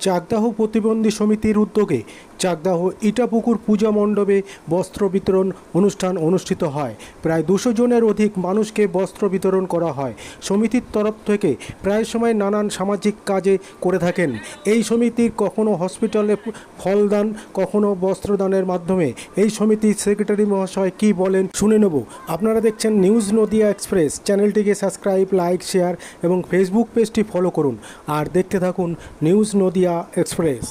চাকদাহ প্রতিবন্ধী সমিতির উদ্যোগে চাকদাহ ইটাপুকুর পূজা মণ্ডপে বস্ত্র বিতরণ অনুষ্ঠান অনুষ্ঠিত হয়। প্রায় দুশো জনের অধিক মানুষকে বস্ত্র বিতরণ করা হয়। সমিতির তরফ থেকে প্রায় সময় নানান সামাজিক কাজে করে থাকেন। এই সমিতির কখনো হসপিটালে ফলদান, কখনো বস্ত্রদানের মাধ্যমে। এই সমিতির সেক্রেটারি মহাশয় কি বলেন শুনে নেব। আপনারা দেখছেন নিউজ নদিয়া এক্সপ্রেস। চ্যানেলটিকে সাবস্ক্রাইব, লাইক, শেয়ার এবং ফেসবুক পেজটি ফলো করুন। আর দেখতে থাকুন নিউজ নদিয়া এক্সপ্রেস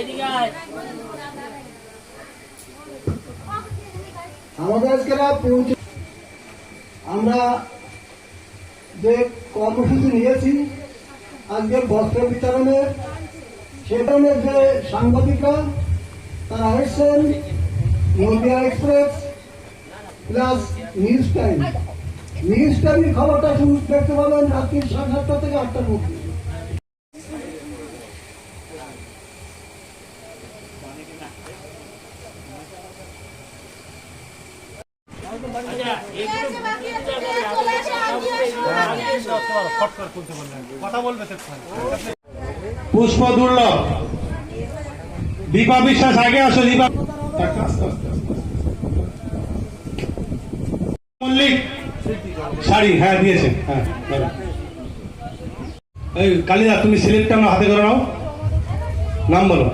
এদিকে আয়। আমাদের আজকে আমরা যে কর্মসূচি নিয়েছি, আজকে বস্ত্র বিতরণের সেখানের যে সাংবাদিকরা, তারা এসছেন Nadia express plus news time news টাইমের খবরটা শুরু দেখতে পাবেন রাত্রি সাড়ে সাতটা থেকে আটটার মধ্যে আচ্ছা, এগুলো পূজা করে আগে পুষ্প দুর্লভ। দীপা বিশ্বাস আগে আসো, দীপা। মল্লিক, শাড়ি হ্যাঁ দিয়েছে হ্যাঁ দাও। এই, কালিদা, তুমি সিলেক্টটা আমার হাতে করে নাও। নাম বলো।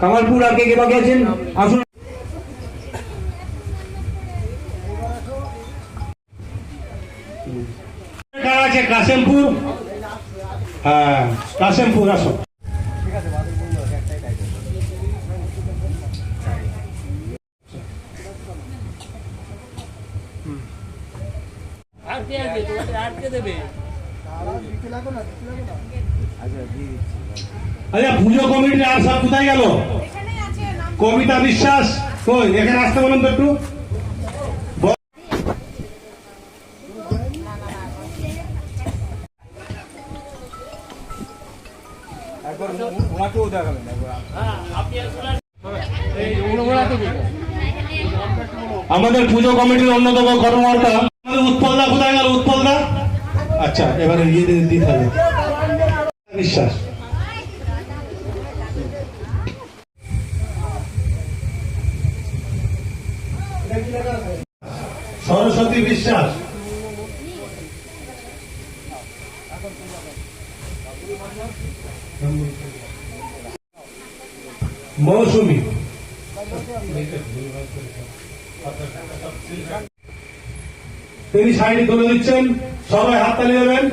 কামালপুর আর কে কে বাকি আছেন? আসুন। আছে? কাশেমপুর? হ্যাঁ কাশেমপুর আসো আর কে আছে? আর কে দেবে? আচ্ছা পুজো কমিটির আর সব কোথায় গেল? কবিতা বিশ্বাস? কই? এখানে আসতে বলুন তো একটু। আমাদের পুজো কমিটির অন্যতম কর্মকর্তা। আমাদের উৎপলদা কোথায় গেল? আচ্ছা এবারে ইয়ে দিয়ে দিতে হবে। বিশ্বাস সরস্বতী বিশ্বাস। মৌসুমী। তিনি শাড়ি তুলে দিচ্ছেন। সবাই হাততালি দেবেন।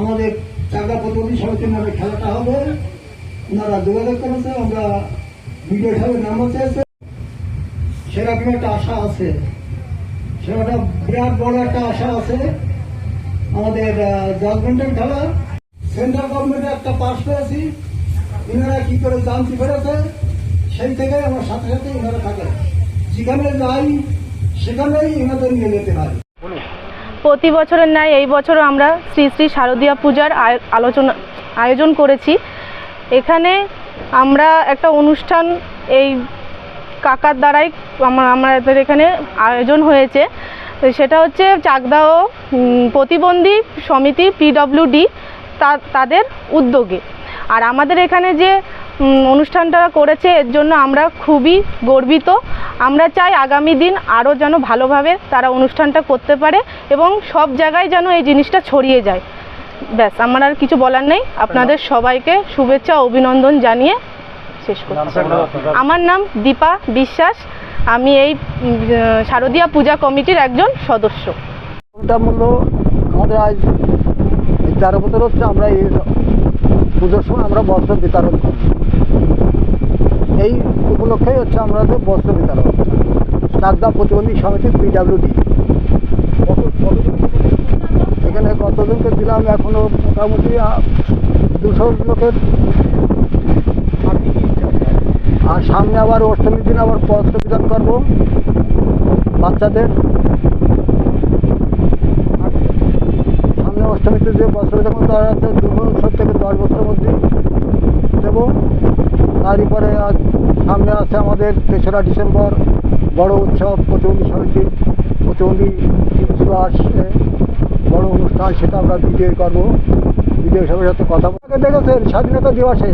আমাদের চাকদা প্রতিনিধি সমিতির নামে খেলাটা হবে। ওনারা যোগাযোগ করেছে, আমরা ভিডিও খেলে নামও চেয়েছে সেরকম একটা আশা আছে। সেটা বিরাট বড় একটা আশা আছে। আমাদের জাজমেন্টের খেলা সেন্ট্রাল গভর্নমেন্টের একটা পাস পেয়েছি। এনারা কি করে জানতে পেরেছে, সেই থেকে আমার সাথে সাথে এনারা থাকে। যেখানে যাই, সেখানেই এনাদের নিয়ে যেতে হয়। প্রতি বছরের ন্যায় এই বছরও আমরা শ্রী শ্রী শারদীয়া পূজার আলোচনা, আয়োজন করেছি। এখানে আমরা একটা অনুষ্ঠান এই কাকার দ্বারাই আমা- আমাদের এখানে আয়োজন হয়েছে। সেটা হচ্ছে চাকদাহ প্রতিবন্ধী সমিতি পিডব্লিউডি তাদের উদ্যোগে। আর আমাদের এখানে যে অনুষ্ঠানটা করেছে এর জন্য আমরা খুবই গর্বিত। আমরা চাই আগামী দিন আরও যেন ভালোভাবে তারা অনুষ্ঠানটা করতে পারে এবং সব জায়গায় যেন এই জিনিসটা ছড়িয়ে যায়। ব্যাস আমার আর কিছু বলার নেই। আপনাদের সবাইকে শুভেচ্ছা ও অভিনন্দন জানিয়ে শেষ করছি। আমার নাম দীপা বিশ্বাস। আমি এই শারদীয়া পূজা কমিটির একজন সদস্য। আমাদের আজ তেরো বছর হচ্ছে, আমরা এই পুজোর সময় আমরা বস্ত্র বিতরণ করি এই উপলক্ষেই হচ্ছে আমাদের বস্ত্র বিতরণ। চাকদা প্রতিবন্ধী সমিতি পিডাব্লিউডি এখানে কতজনকে দিলাম? এখনও মোটামুটি দুশো লোকের সামনে আবার অষ্টমীর দিন আবার বস্ত্র বিতরণ করব বাচ্চাদের। সামনে অষ্টমীতে যে বস্ত্র বিতরণ করা যাচ্ছে দু বছর থেকে দশ বছরের মধ্যে দেব। তারপরে সামনে আছে আমাদের তেসরা ডিসেম্বর, বড় উৎসব প্রতিবন্ধী সমিতির প্রতিবন্ধী দিবস বড় অনুষ্ঠান, সেটা আমরা ভিডিও করব। ভিডিও সবার সাথে কথা বলে দেখেছেন, স্বাধীনতা দিবসে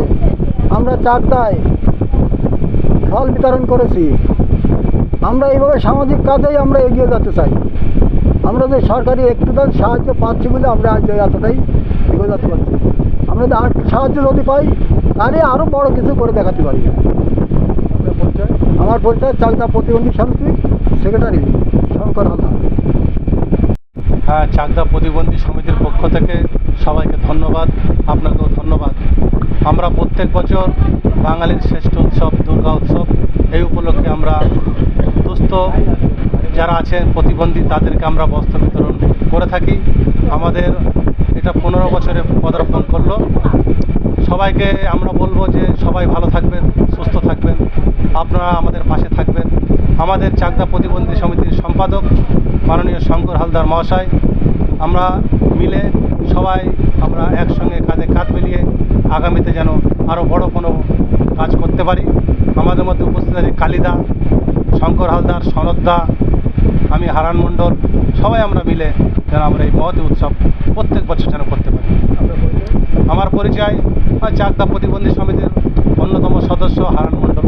আমরা চারটায় ফল বিতরণ করেছি। আমরা এইভাবে সামাজিক কাজেই আমরা এগিয়ে যেতে চাই। আমরা যে সরকারি একটু দান সাহায্য পাচ্ছি বলে আমরা আজ এতটাই এগিয়ে যেতে পারছি। আমরা যদি আর সাহায্য যদি পাই তাহলে আরও বড় কিছু করে দেখাতে পারি। আমার পরিচয় চাকদা প্রতিবন্ধী সমিতি সেক্রেটারি শঙ্কর হালদার। হ্যাঁ চাকদা প্রতিবন্ধী সমিতির পক্ষ থেকে সবাইকে ধন্যবাদ আপনাকেও ধন্যবাদ। আমরা প্রত্যেক বছর বাঙালির শ্রেষ্ঠ উৎসব, দুর্গা উৎসব, এই উপলক্ষে আমরা দুস্থ যারা আছেন, প্রতিবন্ধী, তাদেরকে আমরা বস্ত্র বিতরণ করে থাকি। আমাদের এটা পনেরো বছরে পদার্পণ করল। সবাইকে আমরা বলব যে সবাই ভালো থাকবেন, সুস্থ থাকবেন, আপনারা আমাদের পাশে থাকবেন। আমাদের চাকদা প্রতিবন্ধী সমিতির সম্পাদক মাননীয় শঙ্কর হালদার মহাশয়, আমরা মিলে সবাই আমরা একসঙ্গে কাঁধে কাঁধ মিলিয়ে আগামীতে যেন আরও বড় কোনো কাজ করতে পারি আমাদের মধ্যে উপস্থিত আছে কালিদা শঙ্কর হালদার সনদদা আমি হারান মণ্ডল সবাই আমরা মিলে যেন আমরা এই মহতি উৎসব প্রত্যেক বছর যেন করতে পারি আমার পরিচয় চাকদা প্রতিবন্ধী সমিতির অন্যতম সদস্য হারান মণ্ডল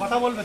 কথা বলবে